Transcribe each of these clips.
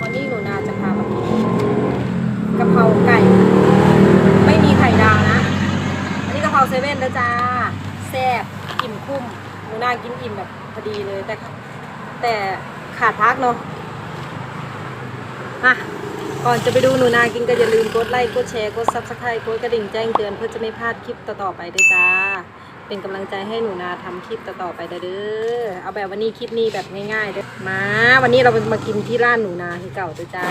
วันนี้หนูนาจะพาไปกะเพราไก่ ไม่มีไข่ดาวนะ อันนี้กะเพราเซเว่นนะจ้าแซ่บอิ่มคุ้มหนูนากินอิ่มแบบพอดีเลยแต่ แต่ขาดพักเนาะมาก่อนจะไปดูหนูนากินก็อย่าลืมกดไลค์กดแชร์กดซับสไครต์กดกระดิ่งแจ้งเตือนเพื่อจะไม่พลาดคลิปต่อๆไปด้วยจ้า เป็นกำลังใจให้หนูนาทำคลิปต่อๆไปเด้อ เอาแบบวันนี้คลิปนี้แบบง่ายๆเด้อ มา วันนี้เรามากินที่ร้านหนูนาที่เก่าจ้า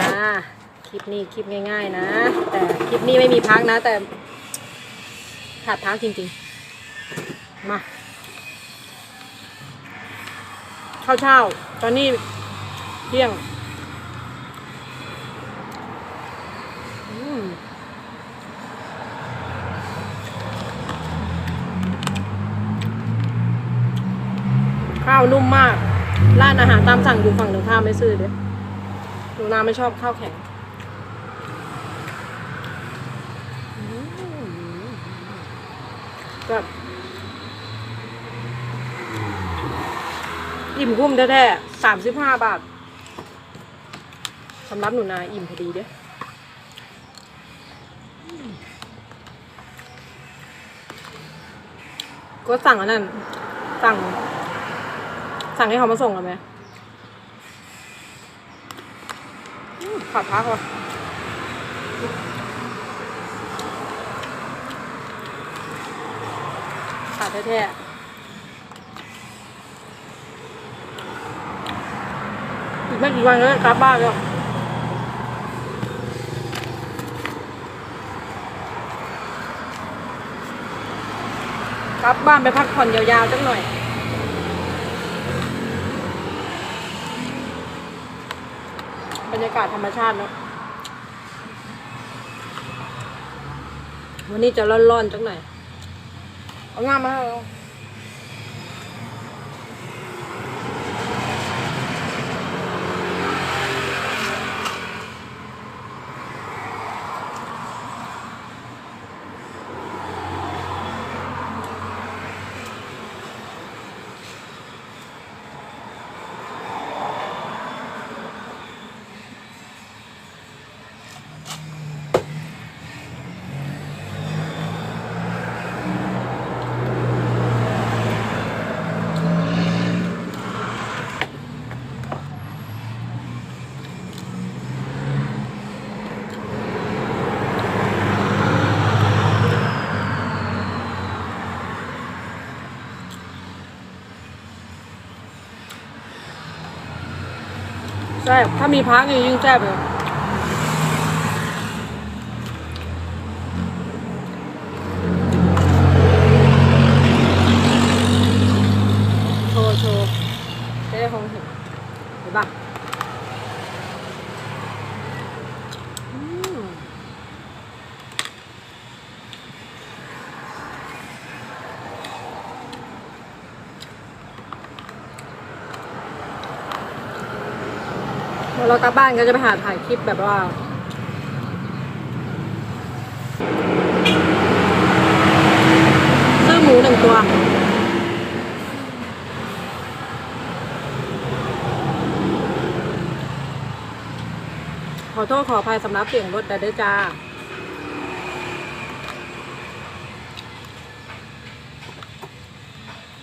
คลิปนี้คลิปง่าย ๆ นะ แต่คลิปนี้ไม่มีพักนะ แต่ขาดพักจริงๆ มาข้าวเช้าตอนนี้เที่ยงาวนุ่มมาก ร้านอาหารตามสั่งอยู่ฝั่งตรงข้ามไม่ซื้อเด้อหนูนาไม่ชอบข้าวแข็งแบบอิ่มคุ้มแท้ๆสามสิบห้าบาทสำหรับหนูนาอิ่มพอดีเด้อก็สั่งอันนั้น สั่ง สั่งให้เขามาส่งกันไหมขาดพักว่ะขาดแท้ๆอีกไม่กี่วันก็กลับบ้านแล้วกลับบ้านไปพักผ่อนยาวๆจังหน่อย รรยากาศธรรมชาติเนาะวันนี้จะร้อนๆจังหน่อยเอางามมาให้เรา แซ่บถ้ามีพักนี่ยิ่งแซ่บเลย โชว์โชว์จะได้คงเห็นเห็นปะอืม เรากลับบ้านก็จะไปหาถ่ายคลิปแบบว่าซื้อหมูหนึ่งตัวขอโทษขออภัยสำหรับเสียงรถแต่เด้วยจ้า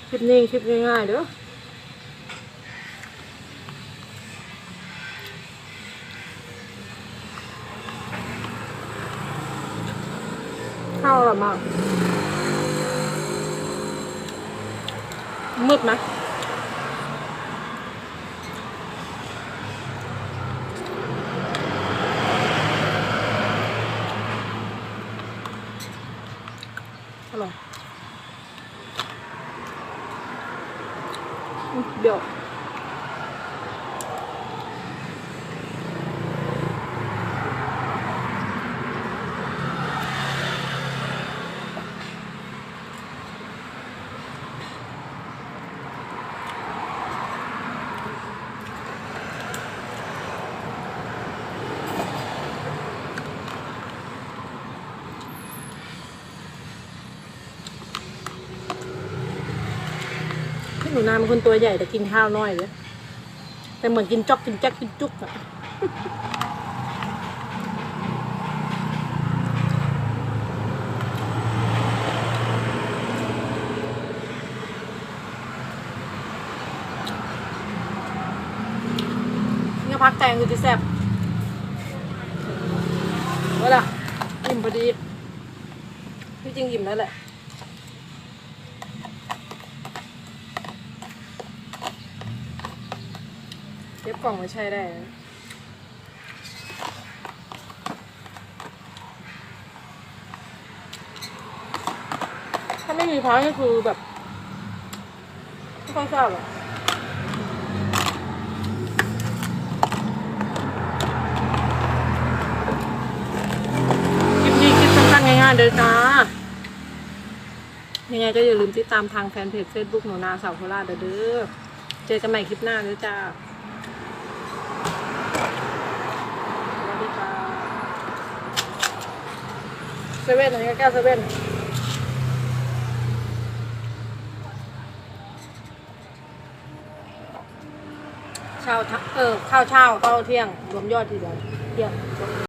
คลิปนี้คลิปง่ายๆเด้อ ข้าวอร่อยมากมืดไหมอร่อยเดี๋ยว นูนาเป็นคนตัวใหญ่แต่กินข้าวน้อยเลยแต่เหมือนกินจอกกินแจ๊กกินจุกอะนี่พักแตงคือจะแซ่บเวล่ะอิ่มพอดี ที่จริงอิ่มแล้วแหละ เก็บกล่องไว้ใช้ได้นะถ้าไม่มีพักก็คือแบบไม่ค่อยชอบอะคลิปนี้คลิปสั้นๆง่ายๆเด้อจ้ายังไงก็อย่าลืมติดตามทางแฟนเพจ Facebook หนูนาสาวโคราชเด้อเด้อเจอกันใหม่คลิปหน้าเด้อจ้า สวัสดีค่ะ เซเว่นอันนี้ก็แก้วเซเว่นเช้าเออข้าวเช้าข้าวเที่ยงรวมยอดทีเดียวเที่ยง